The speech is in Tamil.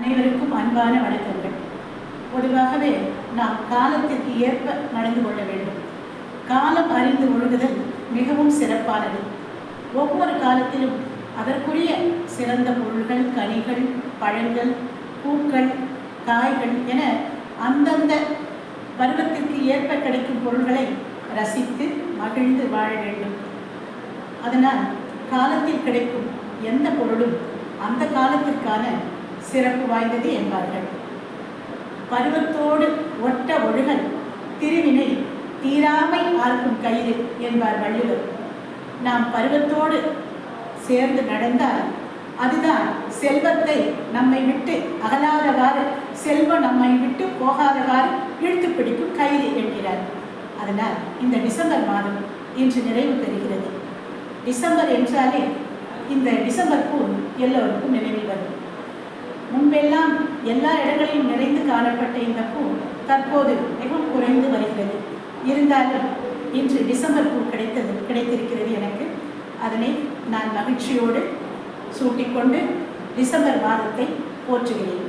அனைவருக்கும் அன்பான வணக்கங்கள். பொதுவாகவே நாம் காலத்திற்கு ஏற்ப நடந்து கொள்ள வேண்டும். காலம் அறிந்து ஒழுகுதல் மிகவும் சிறப்பானது. ஒவ்வொரு காலத்திலும் அதற்குரிய சிறந்த பொருள்கள் கனிகள் பழங்கள் பூக்கள் காய்கள் என அந்தந்த பருவத்திற்கு ஏற்ப கிடைக்கும் பொருள்களை ரசித்து மகிழ்ந்து வாழ வேண்டும். அதனால் காலத்தில் கிடைக்கும் எந்த பொருளும் அந்த காலத்திற்கான சிறப்பு வாய்ந்தது என்பார்கள். பருவத்தோடு ஒட்ட ஒழுகல் திருவினை தீராமை பார்க்கும் கயிறு என்பார் வள்ளுவர். நாம் பருவத்தோடு சேர்ந்து நடந்தால் அதுதான் செல்வத்தை நம்மை விட்டு அகலாதவாறு செல்வம் நம்மை விட்டு போகாதவாறு இழுத்து பிடிக்கும் கயிறு என்கிறார். அதனால் இந்த டிசம்பர் மாதம் இன்று நிறைவு பெறுகிறது. டிசம்பர் என்றாலே இந்த டிசம்பர் பூ எல்லோருக்கும் நினைவில் வரும். முன்பெல்லாம் எல்லா இடங்களிலும் நிறைந்து காணப்பட்ட இந்த பூ தற்போது மிகவும் குறைந்து வருகிறது. இருந்தாலும் இன்று டிசம்பர் பூ கிடைத்தது கிடைத்திருக்கிறது எனக்கு. அதனை நான் மகிழ்ச்சியோடு சூட்டிக்கொண்டு டிசம்பர் மாதத்தை போற்றுகிறேன்.